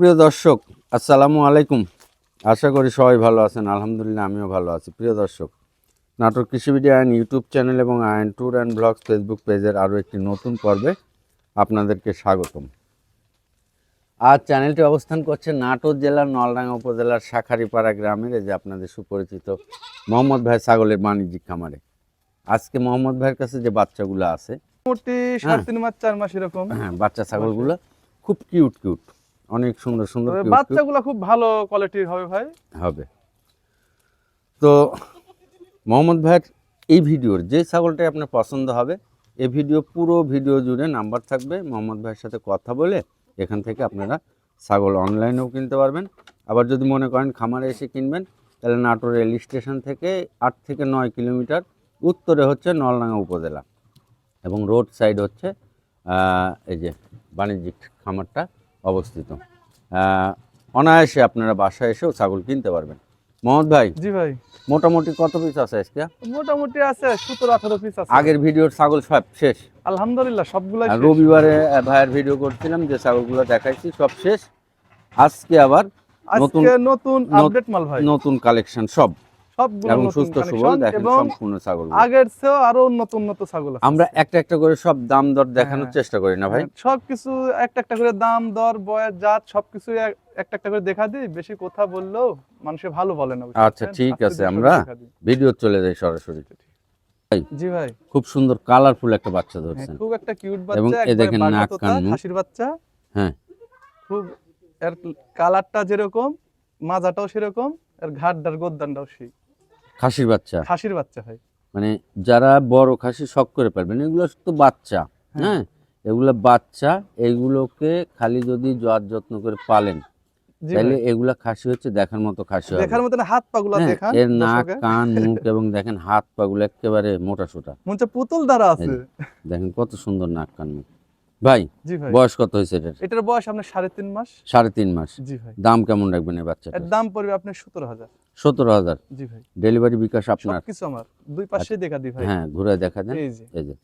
সুপ্রিয় দর্শক আসসালামু আলাইকুম। আশা করি সবাই ভালো আছেন। আলহামদুলিল্লাহ আমিও ভালো আছি। প্রিয় দর্শক নাটক কৃষিবিডি আইন ইউটিউব চ্যানেল এবং আইন ট্যুর অ্যান্ড ব্লগস ফেসবুক পেজের আরও একটি নতুন পর্বে আপনাদেরকে স্বাগতম। আজ চ্যানেলটি অবস্থান করছে নাটোর জেলার নলডাঙ্গা উপজেলার শাখারিপাড়া গ্রামের যে আপনাদের সুপরিচিত মোহাম্মদ ভাই ছাগলের বাণিজ্যিক খামারে। আজকে মোহাম্মদ ভাইয়ের কাছে যে বাচ্চাগুলো আছে মোটামুটি সাড়ে তিন মাস চার মাস এরকম। হ্যাঁ বাচ্চা ছাগলগুলো খুব কিউট কিউট। অনেক সুন্দর সুন্দর বাচ্চাগুলো খুব ভালো কোয়ালিটির হবে ভাই। হবে। তো মোহাম্মদ ভাইয়ের এই ভিডিওর যে ছাগলটাই আপনার পছন্দ হবে এই ভিডিও পুরো ভিডিও জুড়ে নাম্বার থাকবে। মোহাম্মদ ভাইয়ের সাথে কথা বলে এখান থেকে আপনারা ছাগল অনলাইনেও কিনতে পারবেন। আবার যদি মনে করেন খামারে এসে কিনবেন তাহলে নাটোর রেল স্টেশন থেকে আট থেকে নয় কিলোমিটার উত্তরে হচ্ছে নলডাঙ্গা উপজেলা এবং রোড সাইড হচ্ছে এই যে বাণিজ্যিক খামারটা। অবস্থিত। অনায়াসে আপনারা বাসায় এসেও ছাগল কিনতে পারবেন। মোহাম্মদ ভাই জি ভাই। মোটামুটি কত পিস আছে আজকে? মোটামুটি আছে সতেরো আঠারো পিস আছে। আগের ভিডিওর ছাগল সব শেষ? আলহামদুলিল্লাহ শেষ। রবিবারে ভাইয়ের ভিডিও করছিলাম যে ছাগলগুলো দেখাইছি সব শেষ। আজকে আবার নতুন- নতুন আপডেট মাল ভাই। নতুন কালেকশন সব। সবগুলো এবং সুস্থ সবল দেখেন সম্পূর্ণ ছাগল আগের চেয়েও আরও উন্নত উন্নত ছাগল আমরা একটা একটা করে সব দাম দর দেখানোর হ্যাঁ। চেষ্টা করি না ভাই? সবকিছু একটা একটা করে দাম দর বয়স জাত সবকিছু একটা একটা করে দেখা দিই বেশি কথা বললেও মানুষে ভালো বলে না আচ্ছা, ঠিক আছে, আমরা ভিডিও চলে যাই সরাসরি। জি ভাই। খুব সুন্দর কালারফুল একটা বাচ্চা হ্যাঁ, ধরছেন খুব একটা কিউট এবং বাচ্চা এ একবারে দেখেন নাক, কান, হাসির বাচ্চা। হ্যাঁ। খুব এর কালারটা যেরকম মাজাটাও সেরকম আর এর ঘাটটার গোদ্দানটাও সেই। খাসির বাচ্চা। খাসির বাচ্চা হয়। মানে যারা বড় খাসি শখ করে পারবেন এগুলো তো বাচ্চা হ্যাঁ। এগুলো বাচ্চা এগুলোকে খালি যদি জোয়ার যত্ন করে পালেন তাহলে এগুলা খাসি হচ্ছে দেখার মতো খাসি হবে। দেখার মতন হাত পাগুলা হ্যাঁ, দেখান এর নাক কান মুখ এবং দেখেন হাত পাগুলো একেবারে মোটা সোটা। মনে পুতুল দ্বারা আছে। দেখেন কত সুন্দর নাক কান মুখ। ভাই বয়স কত হয়েছে এটার? এটার বয়স আপনার সাড়ে তিন মাস। সাড়ে তিন মাস। জি ভাই। দাম কেমন রাখবেন এই বাচ্চাটা এর দাম পড়বে আপনার সতেরো হাজার। সতেরো হাজার। জি ভাই। ডেলিভারি বিকাশ আপনার। সবকিছু আমার। দুই পাশে দেখা দিই ভাই। হ্যাঁ ঘুরে দেখা দেন। এই যে।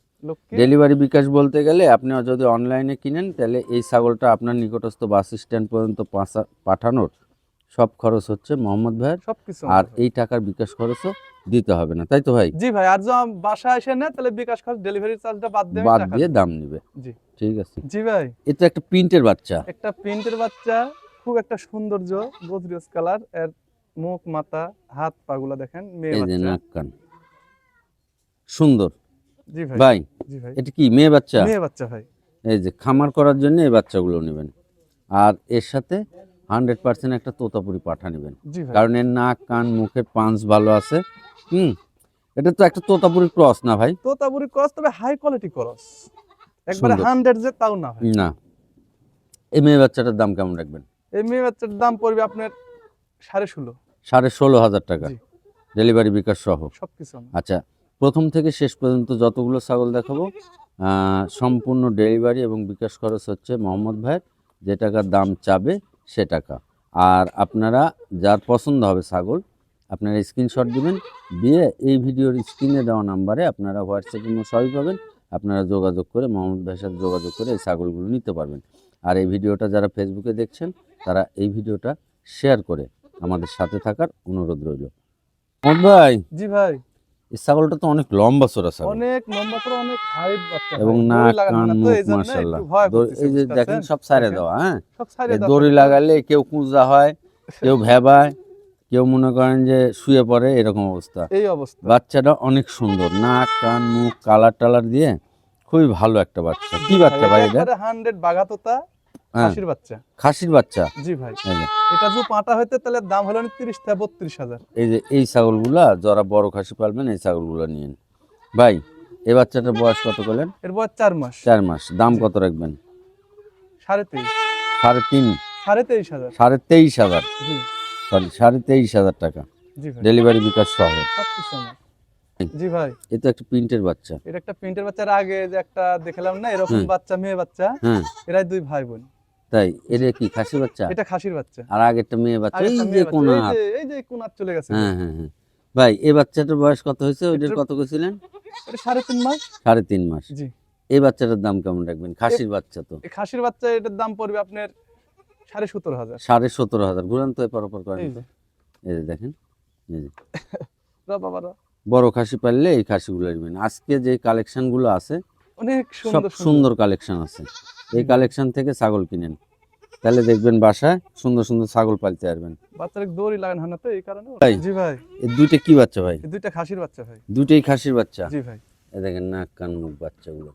ডেলিভারি বিকাশ বলতে গেলে আপনি যদি অনলাইনে কিনেন তাহলে এই ছাগলটা আপনার নিকটস্থ বাস স্ট্যান্ড পর্যন্ত পাঠানোর সব খরচ হচ্ছে মোহাম্মদ ভাইয়ের। সবকিছু আর এই টাকার বিকাশ খরচও দিতে হবে না। তাই তো ভাই? জি ভাই আর যদি বাসা এসে নেয় তাহলে বিকাশ খরচ ডেলিভারি চার্জটা বাদ দিয়ে বাদ দিয়ে দাম নিবে। জি। ঠিক আছে। জি ভাই। এটা একটা প্রিন্টের বাচ্চা। একটা প্রিন্টের বাচ্চা খুব একটা সৌন্দর্য গোদরিয়াস কালারের মুখ মাথা হাত পাগুলা দেখেন মেয়ে যে বাচ্চা। নাক কান। সুন্দর। জি ভাই। ভাই জি ভাই। এটা কি মেয়ে বাচ্চা? মেয়ে বাচ্চা ভাই। এই যে খামার করার জন্য এই বাচ্চাগুলো নেবেন। আর এর সাথে হান্ড্রেড পার্সেন্ট একটা তোতাপুরি পাঠা নেবেন। কারণ এর নাক কান মুখে পাঞ্চ ভালো আছে। হুম এটা তো একটা তোতাপুরি ক্রস না ভাই? তোতাপুরি ক্রস তবে হাই কোয়ালিটি ক্রস। একবারে। হান্ড্রেড যে তাও না ভাই। না। এই মেয়ে বাচ্চাটার দাম কেমন রাখবেন? এই মেয়ে বাচ্চার দাম পড়বে আপনার সাড়ে ষোলো। সাড়ে ষোলো হাজার টাকা। ডেলিভারি বিকাশ সহ। আচ্ছা প্রথম থেকে শেষ পর্যন্ত যতগুলো ছাগল দেখাবো সম্পূর্ণ ডেলিভারি এবং বিকাশ খরচ হচ্ছে মোহাম্মদ ভাইয়ের। যে টাকার দাম চাবে সে টাকা। আর আপনারা যার পছন্দ হবে ছাগল আপনারা স্ক্রিনশট দিবেন দিয়ে এই ভিডিওর স্ক্রিনে দেওয়া নাম্বারে আপনারা হোয়াটসঅ্যাপে সবই পাবেন। আপনারা যোগাযোগ করে মোহাম্মদ ভাইয়ের সাথে যোগাযোগ করে এই ছাগলগুলো নিতে পারবেন। আর এই ভিডিওটা যারা ফেসবুকে দেখছেন তারা এই ভিডিওটা শেয়ার করে আমাদের সাথে থাকার অনুরোধ রইল। মোহাম্মদ ভাই জি ভাই। এই ছাগলটা তো অনেক লম্বা চোরা ছাগল। অনেক লম্বা করে অনেক হাইট বাচ্চা এবং কান মুখ মাশাআল্লাহ। এই যে দেখেন সব দেখেন। দেওয়া হ্যাঁ? সব দড়ি লাগালে কেউ কুঁজা হয় কেউ ভেবায় কেউ মনে করেন যে শুয়ে পড়ে এরকম অবস্থা। এই অবস্থা। বাচ্চাটা অনেক সুন্দর। নাক কান মুখ কালার টালার দিয়ে খুবই ভালো একটা বাচ্চা। কি বাচ্চা ভাই এটা হান্ড্রেড বাঘাতোতা হ্যাঁ খাসির বাচ্চা। খাসির বাচ্চা? জি ভাই। এটা যদি পাটা হইতে তাহলে দাম হলো তিরিশ থেকে বত্রিশ হাজার। এই যে এই ছাগলগুলা যারা বড় খাসি পালবেন এই ছাগলগুলো নিয়েন। ভাই এই বাচ্চাটার বয়স কত করলেন? এর বয়স চার মাস। চার মাস। দাম কত রাখবেন? সাড়ে তেইশ। সাড়ে তিন। সাড়ে তেইশ হাজার। সাড়ে তেইশ হাজার। জি। সরি সাড়ে তেইশ হাজার টাকা। জি ভাই। ডেলিভারি বিকাশ সহ। জি ভাই। এ তো একটা প্রিন্টের বাচ্চা। এটা একটা প্রিন্টের বাচ্চার আগে যে একটা দেখলাম না এরকম বাচ্চা মেয়ে বাচ্চা হ্যাঁ এরাই দুই ভাই বোন। তাই? এটা কি খাসি বাচ্চা? এটা খাসির বাচ্চা। আর আগেরটা মেয়ে বাচ্চা। এই যে কোনা এই যে- এই যে কোনার চলে গেছে। হ্যাঁ হ্যাঁ হ্যাঁ। ভাই এই বাচ্চাটার বয়স কত হয়েছে? ওইটার কত কইছিলেন? সাড়ে তিন মাস। সাড়ে তিন মাস। জি। এই বাচ্চাটার দাম কেমন রাখবেন? খাসির বাচ্চা তো। খাসির বাচ্চা এটার দাম পড়বে আপনার সাড়ে সতেরো হাজার। সাড়ে সতেরো হাজার। ঘুরান তো এপার ওপর করেন এই। যে। দেখেন বড় খাসি পারলে এই খাসিগুলো নেবেন। আজকে যে কালেকশনগুলো আছে অনেক সব সুন্দর কালেকশন আছে। এই কালেকশন থেকে ছাগল কিনেন। তাহলে দেখবেন বাসায় সুন্দর সুন্দর ছাগল পালতে পারবেন। বাচ্চারা দড়ি লাগান হয় না তো এই কারণে? জি ভাই। এই দুইটা কি বাচ্চা ভাই? দুইটা খাসির বাচ্চা ভাই। দুইটাই খাসির বাচ্চা? জি ভাই। এই দেখেন নাক কান মুখ বাচ্চাগুলো।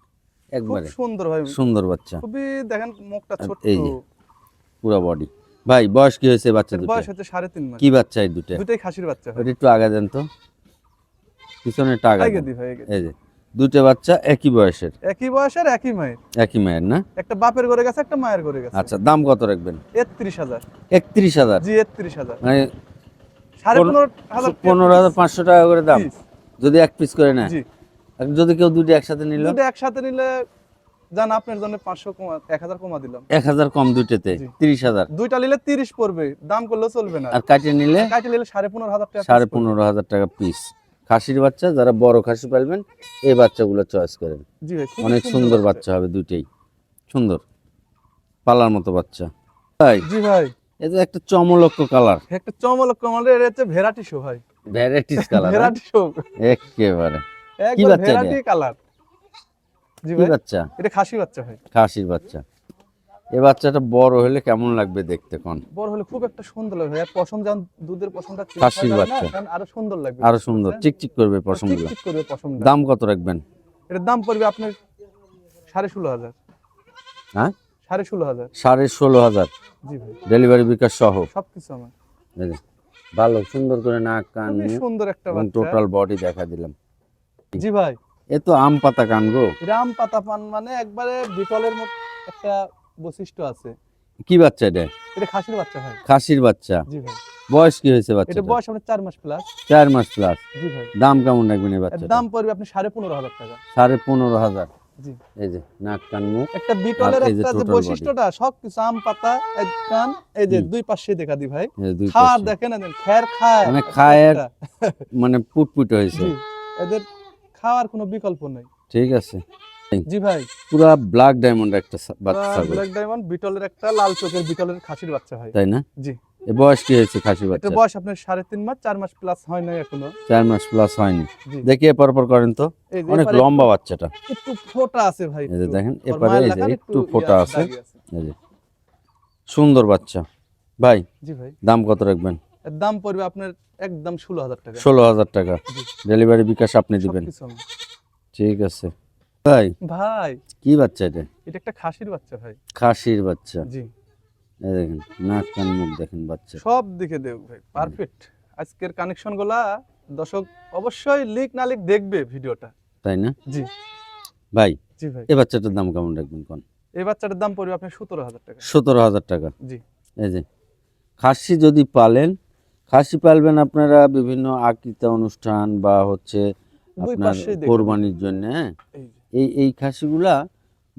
একবারে। সুন্দর ভাই। সুন্দর বাচ্চা। খুবই দেখেন মুখটা ছোট এই যে, পুরো বডি ভাই বয়স কি হয়েছে বাচ্চা দুটো বয়স হচ্ছে সাড়ে তিন মাস। কি বাচ্চা এই দুটো দুটাই খাসির বাচ্চা ভাই। একটু আগা দেন তো। পিছনে টাকা আগে দি ভাই আগে দি। এই যে দুটো বাচ্চা একই বয়সের? একই বয়সের একই মায়ের। একই মায়ের না? একটা বাপের ঘরে গেছে একটা মায়ের ঘরে গেছে। আচ্ছা দাম কত রাখবেন? একত্রিশ হাজার। একত্রিশ হাজার? জি একত্রিশ হাজার। মানে সাড়ে পনেরো- হাজার পনেরো হাজার পাঁচশো টাকা করে দাম? যদি এক পিস করে নেয়? যদি কেউ দুটো একসাথে নিল? দুটো একসাথে নিলে জান আপনার জন্য পাঁচশো কমা এক হাজার কমা দিলাম। এক হাজার কম দুইটাতে জি। তিরিশ হাজার? দুইটা নিলে তিরিশ পড়বে দাম করলেও চলবে না। আর কাটিয়ে নিলে? কাটে নিলে সাড়ে পনেরো হাজার টাকা সাড়ে piece পড়বে। পনেরো হাজার টাকা পিস। খাসির বাচ্চা যারা বড় খাসি পালবেন এই বাচ্চাগুলো চয়েস করেন। ভাই অনেক সুন্দর বাচ্চা। হবে দুইটাই। সুন্দর। পালার মতো বাচ্চা। তাই? জি ভাই। এটা একটা চমলক্ষ কালার একটা চমলক কমালের এটা হচ্ছে ভেরাটি শো ভাই। ভ্যারাইটিস কালার ভেরাটি শো একেবারে। একবার বাচ্চা? ভেরাটি কালার জি কি ভাই। বাচ্চা? এটা খাসি বাচ্চা ভাই। খাসির বাচ্চা। এ বাচ্চাটা বড় হলে কেমন লাগবে দেখতে কোন? বড় হলে খুব একটা সুন্দর লাগবে। আর পশম যেমন দুধের পশমটা খাসির বাচ্চা। আরও সুন্দর লাগবে আরও সুন্দর। চিকচিক করবে পশমগুলো। চিকচিক করবে পশমটা দাম কত রাখবেন? এটার দাম পড়বে আপনার সাড়ে ষোলো হাজার। হ্যাঁ? সাড়ে ষোলো হাজার। সাড়ে ষোলো হাজার। জি ভাই। ডেলিভারি বিকাশ সহ। সবকিছু আমার। ভালো সুন্দর করে নাক কান সুন্দর একটা বাচ্চা। টোটাল বডি দেখা দিলাম। জি ভাই। এ তো আম পাতা কান গো। আম পাতা পান মানে একবারে বিটলের মতো একটা বৈশিষ্ট্য আছে। কি বাচ্চা এটা? এটা খাসির বাচ্চা ভাই। খাসির বাচ্চা। জি ভাই। বয়স কি হয়েছে বাচ্চা এটা বয়স আপনার চার মাস প্লাস চার মাস প্লাস জি ভাই। দাম কেমন রাখবেন এই বাচ্চা দাম পড়বে আপনি সাড়ে পনেরো হাজার টাকা। সাড়ে পনেরো হাজার। জি। এই যে নাক কান মুখ। একটা বিটলের একটা যে। বৈশিষ্ট্যটা সবকিছু আম পাতা এক কান এই যে দুই পাশে দেখা দি ভাই। খাওয়ার। দেখেন এদের খ্যার খায়। মানে একটা খায় মানে পুটপুট হয়েছে। জি। এদের খাওয়ার কোনো বিকল্প নাই। ঠিক আছে। জি ভাই। পুরা ব্ল্যাক ডায়মন্ড একটা বাচ্চা ব্ল্যাক ডায়মন্ড বিটলের একটা লাল চোখের বিটলের খাসির বাচ্চা ভাই। তাই না? জি। এ বয়স কি হয়েছে খাসি এটা বাচ্চা বয়স আপনার সাড়ে তিন মাস চার মাস প্লাস হয় নাই এখনও। চার মাস প্লাস হয়নি। দেখি এ পরপর করেন তো। অনেক লম্বা বাচ্চাটা। একটু ফোটা আছে ভাই এই যে দেখেন এপারে এই যে একটু ফোটা আছে এই যে। সুন্দর বাচ্চা। ভাই জি ভাই। দাম কত রাখবেন? এর দাম পড়বে আপনার একদম ষোলো হাজার টাকা। ষোলো হাজার টাকা। ডেলিভারি বিকাশ আপনি দিবেন। ঠিক আছে। ভাই ভাই। কি বাচ্চা এটা? এটা একটা খাসির বাচ্চা ভাই। খাসির বাচ্চা। জি। এই দেখেন নাক কান মুখ দেখেন বাচ্চা। সব দিকে দেখ ভাই। পারফেক্ট আজকের কানেকশনগুলা দর্শক অবশ্যই লিক না লিক দেখবে ভিডিওটা। তাই না? জি। ভাই জি ভাই। এই বাচ্চাটার দাম কেমন রাখবেন কোন? এই বাচ্চাটার দাম পড়বে আপনার সতেরো হাজার টাকা। সতেরো হাজার টাকা। জি। এই যে খাসি যদি পালেন খাসি পালবেন আপনারা বিভিন্ন আকৃতা অনুষ্ঠান বা হচ্ছে আপনার কোরবানির জন্য হ্যাঁ? এই এই খাসিগুলা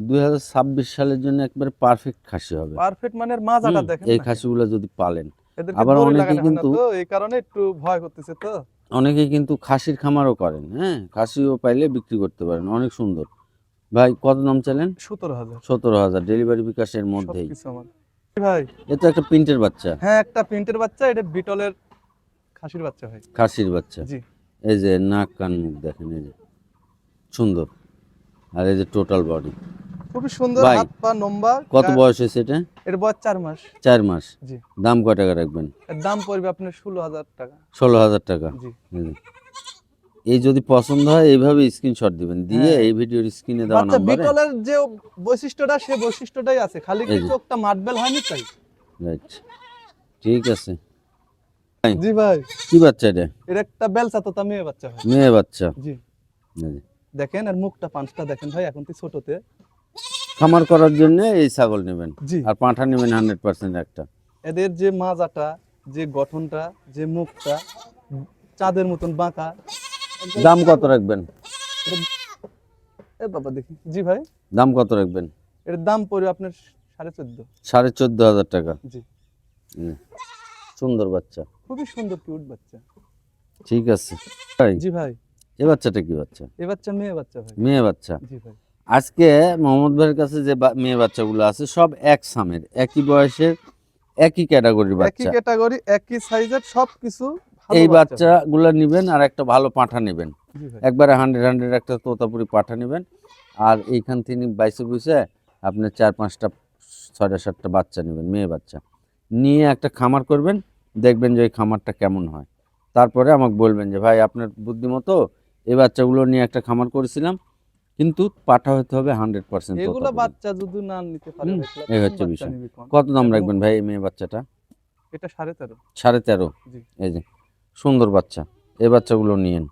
দুই হাজার ছাব্বিশ সালের জন্য একবার পারফেক্ট খাসি হবে। পারফেক্ট মানে মাজাটা দেখেন এই খাসিগুলা যদি পালেন। আবার অনেকে কিন্তু- এই কারণে একটু ভয় করতেছে তো। অনেকে কিন্তু খাসির খামারও করেন হ্যাঁ? খাসিও পাইলে বিক্রি করতে পারেন অনেক সুন্দর। ভাই কত নাম চাইলেন? সতেরো হাজার। সতেরো হাজার ডেলিভারি বিকাশের মধ্যেই। ভাই। এ তো একটা প্রিন্টের বাচ্চা। হ্যাঁ একটা প্রিন্টের বাচ্চা এটা বিটলের খাসির বাচ্চা ভাই। খাসির বাচ্চা। জি। এই যে নাক কান মুখ দেখেন এই যে। সুন্দর। আর এই যে টোটাল বডি খুবই সুন্দর হাত পা লম্বা কত বয়স হয়েছে এটা? এর বয়স চার মাস। চার মাস। জি। দাম কয় টাকা রাখবেন? এর দাম পড়বে আপনার ষোলো হাজার টাকা। ষোলো হাজার টাকা। জি। এই যদি পছন্দ হয় এইভাবে স্ক্রিনশট দিবেন। দিয়ে হ্যাঁ। এই ভিডিওর স্ক্রিনে দেওয়া নাম্বারে বিটলের যে বৈশিষ্ট্যটা সে বৈশিষ্ট্যটাই আছে। খালি কি। চোখটা মাটবেল হয়নি তাই? রাইট ঠিক আছে। জি ভাই। কি বাচ্চা এটা? এর একটা বেলচা তোতা মেয়ে বাচ্চা ভাই মেয়ে বাচ্চা। জি। যে। দেখেন আর মুখটা পাঁচটা দেখেন ভাই এখন তো ছোটতে। খামার করার জন্য এই ছাগল নেবেন। জি। আর পাঁঠা নেবেন হান্ড্রেড পার্সেন্ট একটা। এদের যে মাজাটা যে গঠনটা যে মুখটা চাঁদের মতন বাঁকা। দাম কত রাখবেন? এ বাবা দেখি। জি ভাই। দাম কত রাখবেন? এর দাম পড়বে আপনার সাড়ে চোদ্দ। সাড়ে চোদ্দ হাজার টাকা। জি। সুন্দর বাচ্চা। খুবই সুন্দর কিউট বাচ্চা। ঠিক আছে। ভাই জি ভাই। এ বাচ্চাটা কি বাচ্চা? এ বাচ্চা মেয়ে বাচ্চা ভাই। মেয়ে বাচ্চা। জি ভাই। আজকে মোহাম্মদ ভাইয়ের কাছে যে মেয়ে বাচ্চাগুলো আছে সব এক সামের একই বয়সের একই ক্যাটাগরির একই ক্যাটাগরি একই সাইজের সবকিছু ভালো এই বাচ্চাগুলো নেবেন আর একটা ভালো পাঠা নেবেন। একবারে হান্ড্রেড হান্ড্রেড একটা তোতাপুরি পাঠা নেবেন। আর এইখান থেকে বাইশে বুঝে আপনি চার পাঁচটা ছয়টা সাতটা বাচ্চা নেবেন মেয়ে বাচ্চা। নিয়ে একটা খামার করবেন দেখবেন যে ওই খামারটা কেমন হয়। তারপরে আমাকে বলবেন যে ভাই আপনার বুদ্ধিমতো এই বাচ্চাগুলো নিয়ে একটা খামার করেছিলাম কিন্তু পাঠা হতে হবে হান্ড্রেড পার্সেন্ট এগুলো বাচ্চা যদি না নিতে পারে এই হচ্ছে বিষয়। কত দাম রাখবেন ভাই এই মেয়ে বাচ্চাটা? এটা সাড়ে তেরো। সাড়ে তেরো। এই যে সুন্দর বাচ্চা। এই বাচ্চাগুলো নিয়েন।